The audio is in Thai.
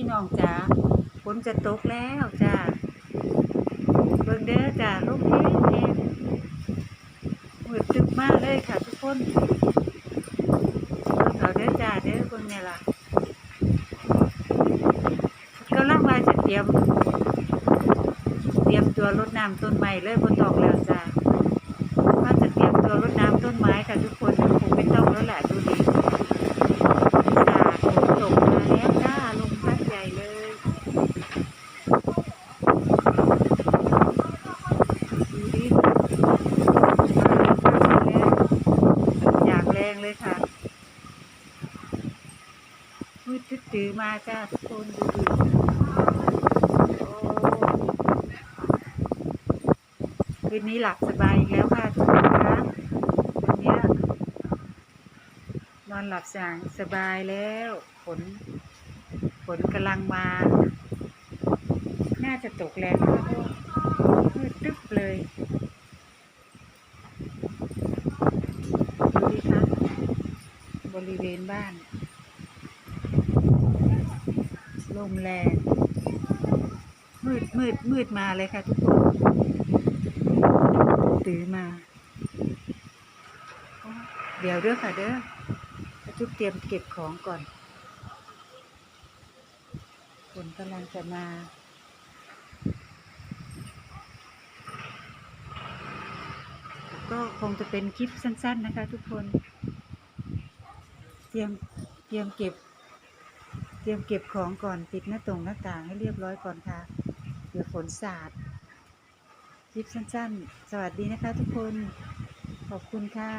พี่น้องจ๋าฝนจะตกแล้วจ้าเบิ่งเด้อจ้าลมแห้งแห้งมืดตึกมากเลยค่ะทุกคนเบิ่งเอาเด้อจ้าเด้อเบิ่งเนี่ยล่ะกำลังว่าจะเตรียม เตรียมตัวรดน้ำต้นไม้เลยบนตอกแล้วจ้าจะเตรียมตัวรดน้ำต้นไม้ค่ะทุกคนคงไม่ต้องแล้วแหละดูดิ สาดฝนตกมาแล้วจ้าลมพัดใหญ่เลยดูดิอยากแรงเลยค่ะ มืดตื้อมาจ้าทุกคนดูดูคืนนี้หลับสบายแล้วค่ะทุกคนคะวันนี้นอนหลับสางสบายแล้วฝนฝนกำลังมา น่าจะตกแรงมากมืดตึ๊บเลยดูดิคะบริเวณบ้าน ลมแรง มืดมืดมืดมาเลยค่ะทุกคนตื่นมา เดี๋ยวเด้อค่ะเด้อจุ๊บเตรียมเก็บของก่อนฝนกำลังจะมาก็คงจะเป็นคลิปสั้น ๆ นะคะ ทุกคน เตรียมเตรียมเก็บ เตรียมเก็บของก่อนปิดหน้าตรงหน้าต่างให้เรียบร้อยก่อนค่ะเดี๋ยวฝนสาดคลิปสั้นๆ สวัสดีนะคะทุกคน ขอบคุณค่ะ